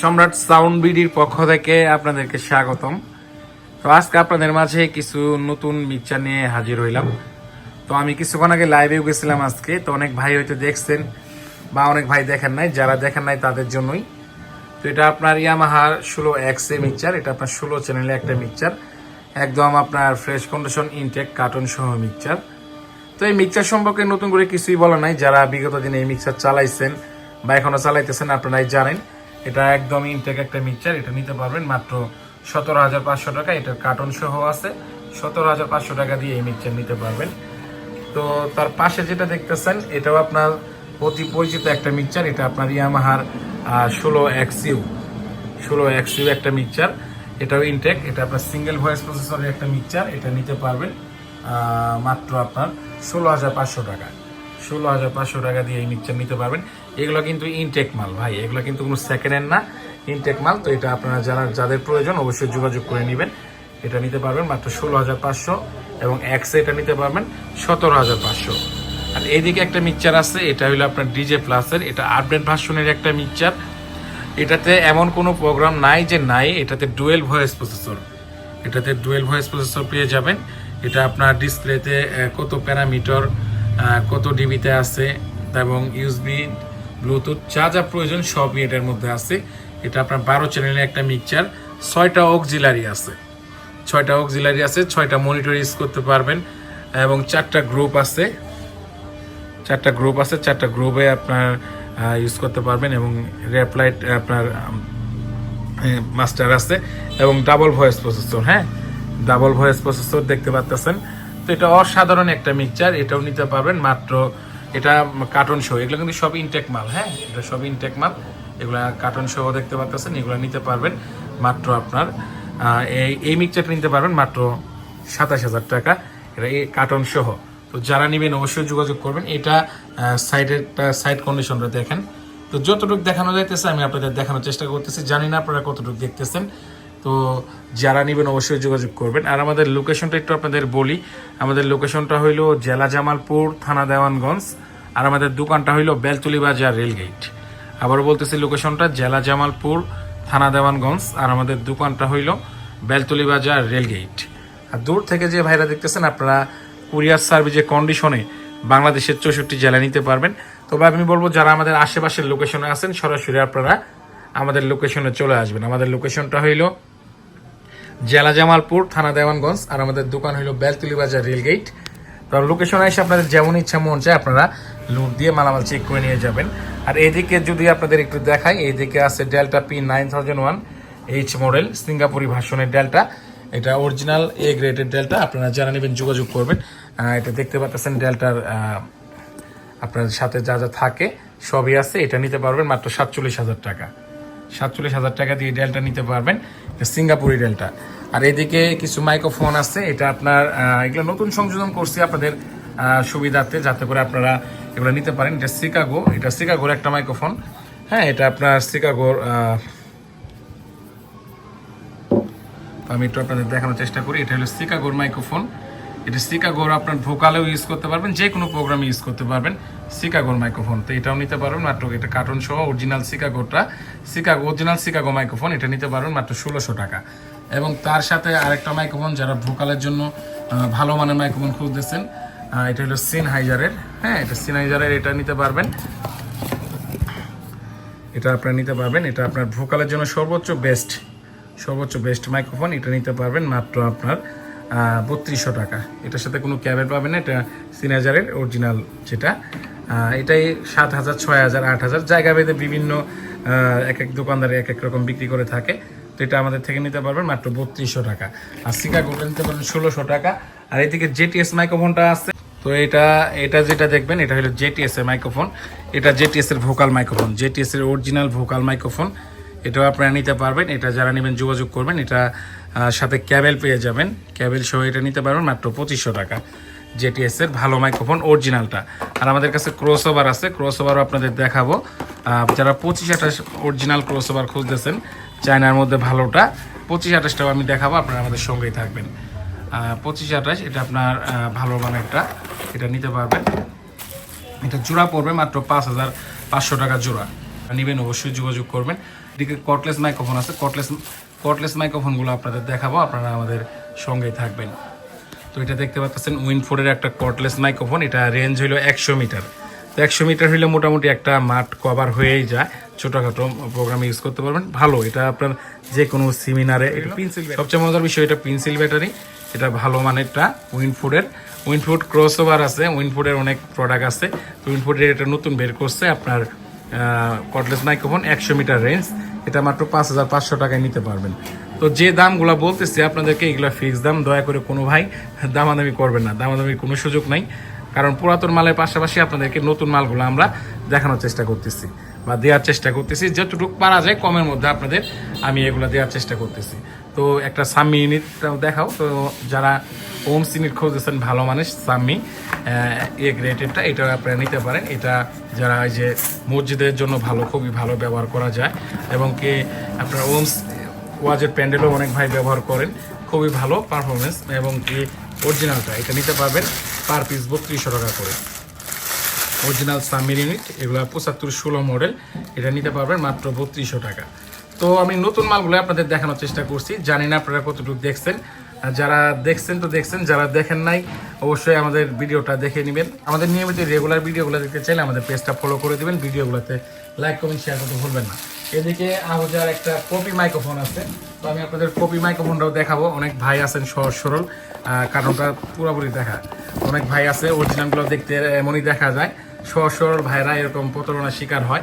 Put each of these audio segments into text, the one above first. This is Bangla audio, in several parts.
সম্রাট সাউন্ড বিডির পক্ষ থেকে আপনাদেরকে স্বাগতম। তো আজকে আপনাদের মাঝে কিছু নতুন মিক্সচার নিয়ে হাজির হইলাম। তো আমি কিছুক্ষণ আগে লাইভেও গেছিলাম আজকে, তো অনেক ভাই হয়তো দেখছেন বা অনেক ভাই দেখেন নাই, যারা দেখেন নাই তাদের জন্যই। তো এটা আপনার ইয়ামাহার ষোলো এক্স এ মিক্সচার এটা আপনার ষোলো চ্যানেলে একটা মিক্সচার একদম আপনার ফ্রেশ কন্ডিশন ইনটেক কার্টন সহ মিক্সচার তো এই মিক্সচার সম্পর্কে নতুন করে কিছুই বলা নাই, যারা বিগত দিনে এই মিক্সচার চালাইছেন বা এখনও চালাইতেছেন, আপনারাই জানেন। এটা একদম ইনটেক একটা মিক্সচার এটা নিতে পারবেন মাত্র সতেরো হাজার পাঁচশো টাকা। এটার কার্টন সহ আছে, সতেরো হাজার পাঁচশো টাকা দিয়ে এই মিক্সচার নিতে পারবেন। তো তার পাশে যেটা দেখতেছেন, এটাও আপনার অতি পরিচিত একটা মিক্সচার এটা আপনার ইয়ামাহার ষোলো এক্সিউ ষোলো এক্সিউ একটা মিক্সচার এটাও ইনটেক এটা আপনার সিঙ্গেল ভয়েস প্রসেসরের একটা মিক্সচার এটা নিতে পারবেন মাত্র আপনার ষোলো হাজার পাঁচশো টাকা। ষোলো হাজার পাঁচশো টাকা দিয়ে এই মিক্সচার নিতে পারবেন। এগুলো কিন্তু ইনটেক মাল, ভাই। এগুলো কিন্তু কোনো সেকেন্ড হ্যান্ড না ইনটেক মাল। তো এটা আপনারা যারা, যাদের প্রয়োজন অবশ্যই যোগাযোগ করে নেবেন। এটা নিতে পারবেন মাত্র ষোলো হাজার পাঁচশো এবং এক্সে এটা নিতে পারবেন সতেরো হাজার পাঁচশো। আর এইদিকে একটা মিক্সচার আছে, এটা হলো আপনার ডিজে প্লাসের এটা আপডেট ভার্সনের একটা মিক্সচার এটাতে এমন কোনো প্রোগ্রাম নাই যে নাই, এটাতে ডুয়েল ভয়েস প্রসেসর এটাতে ডুয়েল ভয়েস প্রসেসর পেয়ে যাবেন। এটা আপনার ডিসপ্লেতে কত প্যারামিটার কত ডিবিতে আছে এবং ইউএসবি ব্লুটুথ যা যা প্রয়োজন সবই এটার মধ্যে আছে। এটা আপনার বারো চ্যানেলের একটা মিক্সচার ছয়টা অক্সিলারি আছে। ছয়টা অক্সিলারি আছে, ছয়টা মনিটর ইউজ করতে পারবেন, এবং চারটা গ্রুপ আছে। চারটা গ্রুপ আছে, চারটা গ্রুপে আপনার ইউজ করতে পারবেন, এবং র্যাপ লাইট আপনার মাস্টার আছে, এবং ডাবল ভয়েস প্রসেসর হ্যাঁ? ডাবল ভয়েস প্রসেসর দেখতে পাচ্ছেন তো এটা অসাধারণ একটা মিক্সচার এটাও নিতে পারবেন মাত্র এটা কার্টন শো এগুলো কিন্তু সব ইনটেক মাল হ্যাঁ? এটা সব ইনটেক মাল। এগুলা কার্টন সহ দেখতে পাচ্ছেন এগুলো নিতে পারবেন মাত্র আপনার এই এই মিক্সচারটা নিতে পারবেন মাত্র সাতাশ হাজার টাকা। এটা এই কার্টন সহ তো যারা নেবেন অবশ্যই যোগাযোগ করবেন। এটা সাইডের সাইড কন্ডিশনটা দেখেন। তো যতটুকু দেখানো যাইতেছে, আমি আপনাদের দেখানোর চেষ্টা করতেছি। জানি না আপনারা কতটুকু দেখতেছেন। তো যারা নেবেন অবশ্যই যোগাযোগ করবেন। আর আমাদের লোকেশনটা একটু আপনাদের বলি। আমাদের লোকেশনটা হইল জেলা জামালপুর, থানা দেওয়ানগঞ্জ। আর আমাদের দোকানটা হইল বেলতুলি বাজার রেলগেট আবারও বলতেছি লোকেশনটা, জেলা জামালপুর, থানা দেওয়ানগঞ্জ, আর আমাদের দোকানটা হইল বেলতলি বাজার রেলগেট আর দূর থেকে যে ভাইরা দেখতেছেন, আপনারা কুরিয়ার সার্ভিসের কন্ডিশনে বাংলাদেশের চৌষট্টি জেলা নিতে পারবেন। তবে আমি বলব, যারা আমাদের আশেপাশের লোকেশনে আছেন, সরাসরি আপনারা আমাদের লোকেশনে চলে আসবেন। আমাদের লোকেশনটা হইল জেলা জামালপুর, থানা দেওয়ানগঞ্জ, আর আমাদের দোকান হইল বেলতুলি বাজার রেলগেট তো লোকেশনে এসে আপনাদের যেমন ইচ্ছা মন চায় আপনারা লুট দিয়ে মালামাল চেক করে নিয়ে যাবেন। আর এদিকে যদি আপনাদের একটু দেখাই এইদিকে আছে Delta P nine thousand one H model সিঙ্গাপুরি ভার্সনের ডেল্টা এটা অরিজিনাল এ গ্রেডের ডেল্টা আপনারা যারা নেবেন যোগাযোগ করবেন। এটা দেখতে পাচ্ছেন ডেল্টার আপনার সাথে যা যা থাকে, সবই আছে। এটা নিতে পারবেন মাত্র সাতচল্লিশ হাজার টাকা। সাতচল্লিশ হাজার টাকা দিয়ে ডেলটা নিতে পারবেন। সিঙ্গাপুরি ডেলটা আর এদিকে কিছু মাইক্রোফোন আছে, এটা আপনার এগুলো নতুন সংযোজন করছি আপনাদের সুবিধার্থে যাতে করে আপনারা এগুলো নিতে পারেন। এটা শিকাগো এটা শিকাগোর একটা মাইক্রোফোন। হ্যাঁ এটা আপনার শিকাগোর আমি একটু আপনাদের দেখানোর চেষ্টা করি। এটা হলো শিকাগোর মাইক্রোফোন। এটা শিকাগোর আপনার ভোকালেও ইউজ করতে পারবেন যে কোনো প্রোগ্রামে ইউজ করতে পারবেন শিকাগোর মাইক্রোফোন। তো এটাও নিতে পারবেন মাত্র এটা কার্টুন সহ অরিজিনাল শিকাগোটা শিকাগো অরিজিনাল শিকাগো মাইক্রোফোন, এটা নিতে পারবেন মাত্র ষোলোশো টাকা। এবং তার সাথে আরেকটা মাইক্রোফোন যারা ভোকালের জন্য ভালো মানের মাইক্রোফোন খুঁজতেছেন এটা হলো সিনহাইজারের হ্যাঁ এটা সিনহাইজারের এটা নিতে পারবেন। এটা আপনারা নিতে পারবেন। এটা আপনার ভোকালের জন্য সর্বোচ্চ বেস্ট সর্বোচ্চ বেস্ট মাইক্রোফোন এটা নিতে পারবেন মাত্র আপনার বত্রিশশো টাকা। এটার সাথে কোনো ক্যাবের পাবেন না, এটা সিনাজারের অরিজিনাল যেটা। এটাই সাত হাজার, ছয় হাজার, আট হাজার। জায়গা ভেদে বিভিন্ন এক এক দোকানদারে এক এক রকম বিক্রি করে থাকে। তো এটা আমাদের থেকে নিতে পারবেন মাত্র বত্রিশশো টাকা। আর সিকাগোটা নিতে পারবেন ষোলোশো টাকা। আর এদিকে জেটিএস মাইক্রোফোনটা আছে। তো এটা এটা যেটা দেখবেন, এটা হলো জেটিএস এর মাইক্রোফোন এটা জেটিএস এর ভোকাল মাইক্রোফোন জেটিএস এর অরিজিনাল ভোকাল মাইক্রোফোন এটাও আপনারা নিতে পারবেন। এটা যারা নেবেন, যোগাযোগ করবেন। এটা সাথে ক্যাবেল পেয়ে যাবেন। ক্যাবেল সহ এটা নিতে পারবেন মাত্র পঁচিশশো টাকা। জেটিএস এর ভালো মাইক্রোফোন অরিজিনালটা আর আমাদের কাছে ক্রস ওভার আছে। ক্রস ওভারও আপনাদের দেখাবো। যারা পঁচিশ আঠাশ অরিজিনাল ক্রস ওভার খুঁজতেছেন চায়নার মধ্যে ভালোটা। পঁচিশ আঠাশটাও আমি দেখাবো, আপনারা আমাদের সঙ্গেই থাকবেন। পঁচিশ আঠাশ, এটা আপনার ভালো মানেরটা, এটা নিতে পারবেন। এটা জোড়া পড়বে মাত্র পাঁচ হাজার পাঁচশো টাকা জোড়া। নেবেন অবশ্যই যোগাযোগ করবেন। এদিকে কটলেস মাইক্রোফোন আছে। কটলেস কটলেস মাইক্রোফোনগুলো আপনাদের দেখাবো, আপনারা আমাদের সঙ্গেই থাকবেন। তো এটা দেখতে পাচ্ছেন উইনফোর্ডের একটা কটলেস মাইক্রোফোন এটা রেঞ্জ হলো একশো মিটার। তো একশো মিটার হলে মোটামুটি একটা মাঠ কভার হয়েই যায়। ছোটোখাটো প্রোগ্রামে ইউজ করতে পারবেন। ভালো, এটা আপনার যে কোনো সেমিনারে এটা পেন্সিল সবচেয়ে মজার বিষয়, এটা পেন্সিল ব্যাটারি এটা ভালো মানেরটা উইনফুডের উইনফুড ক্রস ওভার আছে উইনফুডের অনেক প্রোডাক্ট আছে। তো উইনফুডের এটা নতুন বের করছে, আপনার কটলেস মাইক্রোফোন একশো মিটার রেঞ্জ এটা মাত্র পাঁচ হাজার পাঁচশো টাকায় নিতে পারবেন। তো যে দামগুলো বলতেছি, আপনাদেরকে এগুলো ফিক্স দাম, দয়া করে কোনো ভাই দামাদামি করবেন না। দামাদামির কোনো সুযোগ নাই। কারণ পুরাতন মালের পাশাপাশি আপনাদেরকে নতুন মালগুলো আমরা দেখানোর চেষ্টা করতেছি বা দেওয়ার চেষ্টা করতেছি। যতটুকু পারা যায় কমের মধ্যে আপনাদের আমি এগুলো দেওয়ার চেষ্টা করতেছি। তো একটা সাম্মি ইউনিটটাও দেখাও। তো যারা হোম ইউনিট খুঁজতেছেন, ভালো মানুষ সাম্মি এ গ্রেটেডটা এটা আপনারা নিতে পারেন। এটা যারা এই যে মসজিদের জন্য ভালো, খুবই ভালো ব্যবহার করা যায় এবং কি আপনার ওমস ওয়াজের প্যান্ডেলও অনেক ভাই ব্যবহার করেন। খুবই ভালো পারফরমেন্স এবং কি অরিজিনালটা এটা নিতে পারবেন। পার পিস বত্রিশশো টাকা করে। অরিজিনাল সামির ইউনিট এগুলো পঁচাত্তর ষোলো মডেল এটা নিতে পারবেন মাত্র বত্রিশশো টাকা। তো আমি নতুন মালগুলো আপনাদের দেখানোর চেষ্টা করছি, জানি না আপনারা কতটুকু দেখছেন। যারা দেখছেন তো দেখছেন, যারা দেখেন নাই, অবশ্যই আমাদের ভিডিওটা দেখে নেবেন। আমাদের নিয়মিত রেগুলার ভিডিওগুলো দেখতে চাইলে আমাদের পেজটা ফলো করে দেবেন, ভিডিওগুলোতে লাইক কমেন্ট শেয়ার করতে ভুলবেন না। এদিকে আহুজার একটা কপি মাইক্রোফোন আছে। তো আমি আপনাদের কপি মাইক্রোফোনটাও দেখাবো। অনেক ভাই আছেন সহজ সরল কারণটা পুরোপুরি দেখা। অনেক ভাই আছে অরিজিনালগুলো দেখতে এমনই দেখা যায়। সহজ সরল ভাইরা এরকম প্রতারণার শিকার হয়।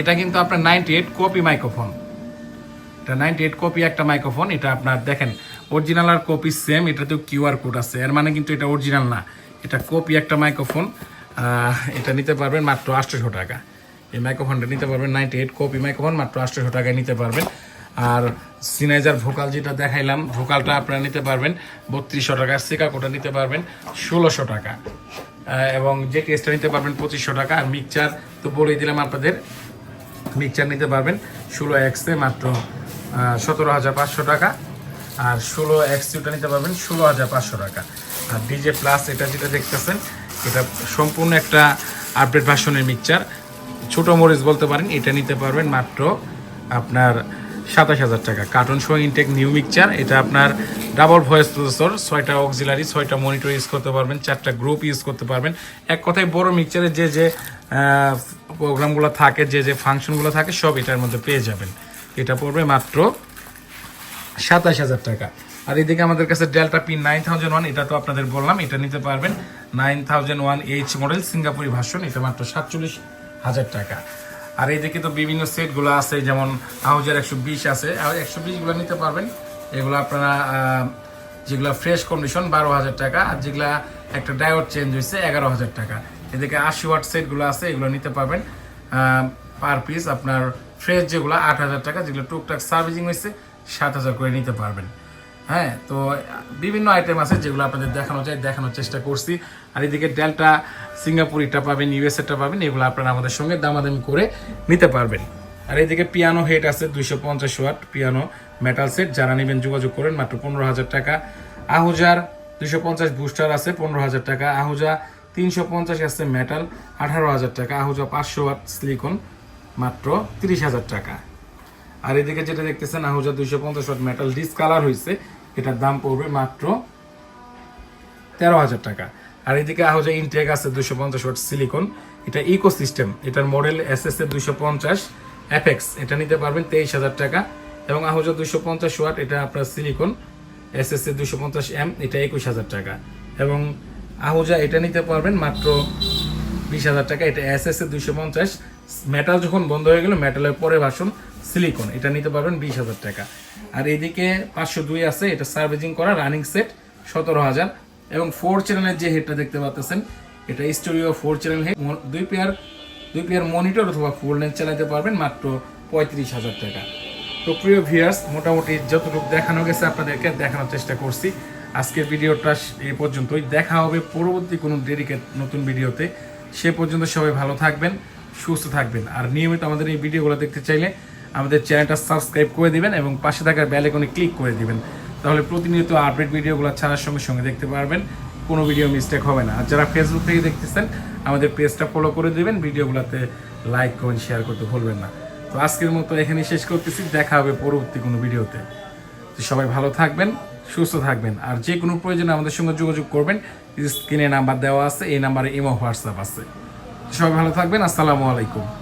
এটা কিন্তু আপনার নাইনটি এইট কপি মাইক্রোফোন। এটা নাইনটি এইট কপি একটা মাইক্রোফোন, এটা আপনার দেখেন অরিজিনাল আর কপি সেম এটাতেও কিউআর কোড আছে। এর মানে কিন্তু এটা অরিজিনাল না। এটা কপি একটা মাইক্রোফোন এটা নিতে পারবেন মাত্র আটশোশো টাকা। এই মাইক্রোফোনটা নিতে পারবেন নাইনটি এইট কপি মাইক্রোফোন মাত্র আটশোশো টাকায় নিতে পারবেন। আর সিনাইজার ভোকাল যেটা দেখাইলাম ভোকালটা আপনারা নিতে পারবেন, বত্রিশশো টাকা সিকাকোটা নিতে পারবেন, ষোলোশো টাকা। এবং যে টেস্টটা নিতে পারবেন, পঁচিশশো টাকা। আর মিক্সচার তো বলেই দিলাম আপনাদের মিক্সচার নিতে পারবেন, ষোলো এক্সে মাত্র সতেরো হাজার পাঁচশো টাকা। আর ষোলো এক্স ইউটা নিতে পারবেন, ষোলো হাজার পাঁচশো টাকা। আর ডিজে প্লাস এটা যেটা দেখতেছেন, এটা সম্পূর্ণ একটা আপডেট ভার্সনের মিক্সচার ছোট মরিচ বলতে পারেন, এটা নিতে পারবেন মাত্র আপনার সাতাশ হাজার টাকা। Cartoon show intake new mixture এটা আপনার ডাবল ভয়েস প্রসেসর ছয়টা অক্সিলারি ছয়টা মনিটর ইউজ করতে পারবেন, চারটা গ্রুপ ইউজ করতে পারবেন। এক কথায় বড় মিক্সচারে যে যে প্রোগ্রামগুলো থাকে, যে যে ফাংশনগুলো থাকে, সব এটার মধ্যে পেয়ে যাবেন। এটা পড়বে মাত্র সাতাশ হাজার টাকা। আর এদিকে আমাদের কাছে Delta P nine thousand one এটা তো আপনাদের বললাম, এটা নিতে পারবেন। Nine thousand one H model সিঙ্গাপুরি version এটা মাত্র সাতচল্লিশ হাজার টাকা। আর এইদিকে তো বিভিন্ন সেটগুলো আছে, যেমন আউজার একশো বিশ আছে। আর একশো বিশগুলো নিতে পারবেন। এগুলো আপনারা যেগুলো ফ্রেশ কন্ডিশন বারো হাজার টাকা, আর যেগুলা একটা ডায়োড চেঞ্জ হয়েছে এগারো হাজার টাকা। এদিকে আশি ওয়াট সেটগুলো আছে, এগুলো নিতে পারবেন। পার পিস আপনার ফ্রেশ যেগুলো আট হাজার টাকা, যেগুলো টুকটাক সার্ভিসিং হয়েছে, সাত হাজার করে নিতে পারবেন। হ্যাঁ তো বিভিন্ন আইটেম আছে যেগুলো আপনাদের দেখানো যায় দেখানোর চেষ্টা করছি। আর এদিকে ডেল্টা সিঙ্গাপুরিটা পাবেন ইউএসএটা পাবেন, এগুলো আপনারা আমাদের সঙ্গে দামাদামি করে নিতে পারবেন। আর এদিকে পিয়ানো হেড আছে, দুইশো পঞ্চাশ ওয়াট পিয়ানো মেটাল সেট যারা নেবেন যোগাযোগ করেন, মাত্র পনেরো হাজার টাকা। আহুজার দুইশো পঞ্চাশ বুস্টার আছে, পনেরো হাজার টাকা। আহুজা তিনশো পঞ্চাশ আছে মেটাল আঠারো হাজার টাকা। আহুজা পাঁচশো ওয়াট সিলিকন মাত্র তিরিশ হাজার টাকা। আর এদিকে যেটা দেখতেছেন আহুজা দুইশো পঞ্চাশ ওয়াট মেটাল ডিসকালার হয়েছে এটার দাম পড়বে মাত্র তেরো হাজার টাকা। আর এদিকে আহুজা ইনটেক আছে দুশো পঞ্চাশ ওয়াট সিলিকন এটা ইকো সিস্টেম এটার মডেল এস এস এ দুইশো পঞ্চাশ অ্যাপেক্স এটা নিতে পারবেন তেইশ হাজার টাকা। এবং আহুজা দুইশো পঞ্চাশ ওয়াট, এটা আপনার সিলিকন এস এস এ দুশো পঞ্চাশ এম এটা একুশ হাজার টাকা। এবং আহুজা এটা নিতে পারবেন মাত্র বিশ হাজার টাকা, এটা এস এস এ দুইশো পঞ্চাশ। মেটাল যখন বন্ধ হয়ে গেল মেটালের পরে ভাষণ সিলিকন, এটা নিতে পারবেন বিশ হাজার টাকা। আর এদিকে পাঁচশো দুই আছে, এটা সার্ভিসিং করা, রানিং সেট, সতেরো হাজার। এবং ফোর চ্যানেলের যে হেডটা দেখতে পাচ্ছেন এটা স্টুডিও ফোর চ্যানেল হেড দুই পেয়ার দুই পেয়ার মনিটর অথবা ফুল লেন্স চালাতে পারবেন মাত্র পঁয়ত্রিশ হাজার টাকা। তো প্রিয় ভিউয়ার্স, মোটামুটি যতটুকু দেখানো গেছে আপনাদেরকে, দেখানোর চেষ্টা করছি। আজকের ভিডিওটা এ পর্যন্তই। দেখা হবে পরবর্তী কোনো ডেডিকেট নতুন ভিডিওতে। সে পর্যন্ত সবাই ভালো থাকবেন, সুস্থ থাকবেন। আর নিয়মিত আমাদের এই ভিডিওগুলো দেখতে চাইলে আমাদের চ্যানেলটা সাবস্ক্রাইব করে দিবেন এবং পাশে থাকার বেল আইকনে ক্লিক করে দিবেন। তাহলে প্রতিনিয়ত আপডেট ভিডিওগুলো ছাড়ার সঙ্গে সঙ্গে দেখতে পারবেন। কোনো ভিডিও মিস্টেক হবে না। আর যারা ফেসবুক থেকে দেখতেছেন, আমাদের পেজটা ফলো করে দিবেন। ভিডিওগুলোতে লাইক কমেন্ট শেয়ার করতে ভুলবেন না। তো আজকের মতো এখানে শেষ করতেছি। দেখা হবে পরবর্তী কোনো ভিডিওতে। তো সবাই ভালো থাকবেন, সুস্থ থাকবেন। আর যে কোনো প্রয়োজনে আমাদের সঙ্গে যোগাযোগ করবেন স্ক্রিনে নাম্বার দেওয়া আছে, এই নাম্বারে ইমো হোয়াটসঅ্যাপ আছে। সবাই ভালো থাকবেন। আসসালামু আলাইকুম।